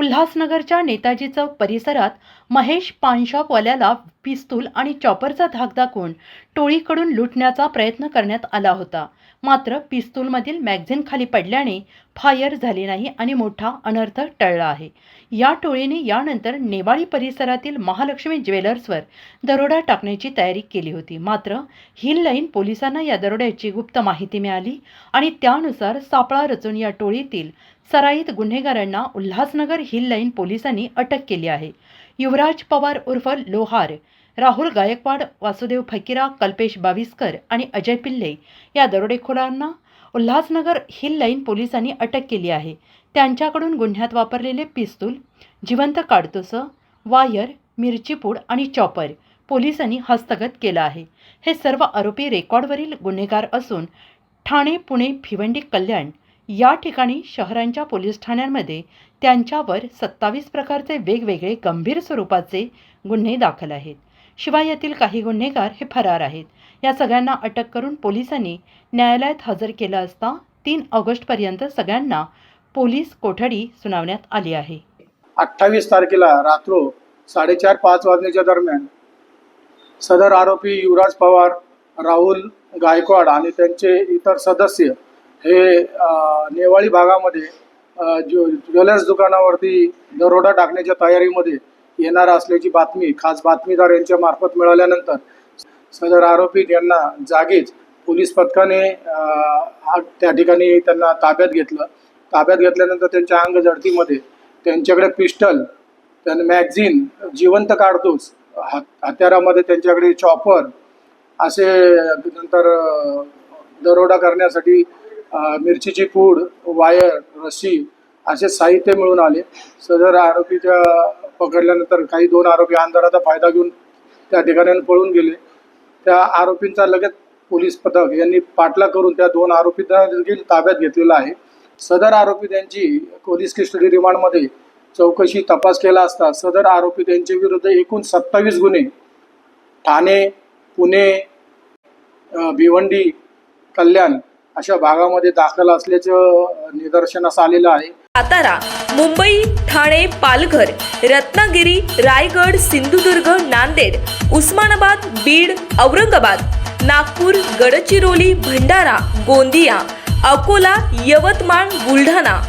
उल्हासनगरच्या नेताजी चौक परिसरात महेश पानशॉपवाल्याला पिस्तूल आणि चॉपरचा धाक दाखवून टोळीकडून लुटण्याचा प्रयत्न करण्यात आला होता. मात्र पिस्तूलमधील मॅगझिन खाली पडल्याने फायर झाले नाही आणि मोठा अनर्थ टळला आहे. या टोळीने यानंतर नेवाळी परिसरातील महालक्ष्मी ज्वेलर्सवर दरोडा टाकण्याची तयारी केली होती. मात्र हिल लाईन पोलिसांना या दरोड्याची गुप्त माहिती मिळाली आणि त्यानुसार सापळा रचून या टोळीतील सराईत गुन्हेगारांना उल्हासनगर हिल लाईन पोलिसांनी अटक केली आहे. युवराज पवार उर्फ लोहार राहुल गायकवाड वासुदेव फकीरा कल्पेश बाविस्कर आणि अजय पिल्ले या दरोडेखोरांना उल्हासनगर हिल लाईन पोलिसांनी अटक केली आहे. त्यांच्याकडून गुन्ह्यात वापरलेले पिस्तूल जिवंत काडतुसं वायर मिरचीपूड आणि चॉपर पोलिसांनी हस्तगत केलं आहे. हे सर्व आरोपी रेकॉर्डवरील गुन्हेगार असून ठाणे पुणे भिवंडी कल्याण या ठिकाणी शहरांच्या पोलीस ठाण्यांमध्ये त्यांच्यावर सत्तावीस प्रकारचे वेगवेगळे गंभीर स्वरूपाचे गुन्हे दाखल आहेत. शिवाय यातील काही गुन्हेगार हे फरार आहेत. या सगळ्यांना अटक करून पोलिसांनी न्यायालयात हजर केलं असता तीन ऑगस्टपर्यंत सगळ्यांना पोलीस कोठडी सुनावण्यात आली आहे. अठ्ठावीस तारखेला रात्रो साडेचार पाच वाजण्याच्या दरम्यान सदर आरोपी युवराज पवार राहुल गायकवाड आणि त्यांचे इतर सदस्य हे नेवाळी भागामध्ये ज्वेलर्स दुकानावरती दरोडा टाकण्याच्या तयारीमध्ये येणार असल्याची बातमी खास बातमीदार यांच्या मार्फत मिळाल्यानंतर सदर आरोपी यांना जागीच पोलीस पथकाने त्या ठिकाणी त्यांना ताब्यात घेतलं. ताब्यात घेतल्यानंतर त्यांच्या अंग जडतीमध्ये त्यांच्याकडे पिस्टल त्यांना मॅगझिन जिवंत काढतोच हत्यारामध्ये त्यांच्याकडे चॉपर असे नंतर दरोडा करण्यासाठी मिरचीची पूड वायर रस्सी असे साहित्य मिळून आले. सदर आरोपीच्या पकडल्यानंतर काही दोन आरोपी अंधाराचा फायदा घेऊन त्या ठिकाणी पळून गेले. त्या आरोपींचा लगेच पोलीस पथक यांनी पाठलाग करून त्या दोन आरोपींना देखील ताब्यात घेतलेला आहे. सदर आरोपी त्यांची पोलीस कस्टडी रिमांडमध्ये चौकशी तपास केला असता सदर आरोपी त्यांच्या विरुद्ध एकूण सत्तावीस गुन्हे ठाणे पुणे भिवंडी कल्याण अशा भागामध्ये दाखल असल्याचं निदर्शनास आलेलं आहे. सातारा मुंबई ठाणे पालघर रत्नागिरी रायगड सिंधुदुर्ग नांदेड उस्मानाबाद बीड औरंगाबाद नागपूर गडचिरोली भंडारा गोंदिया अकोला यवतमाळ बुलढाणा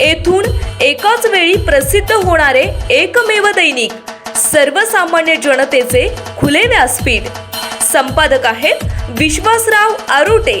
येथून एकाच वेळी प्रसिद्ध होणारे एकमेव दैनिक सर्वसामान्य जनतेचे खुले व्यासपीठ. संपादक आहेत विश्वासराव आरोटे.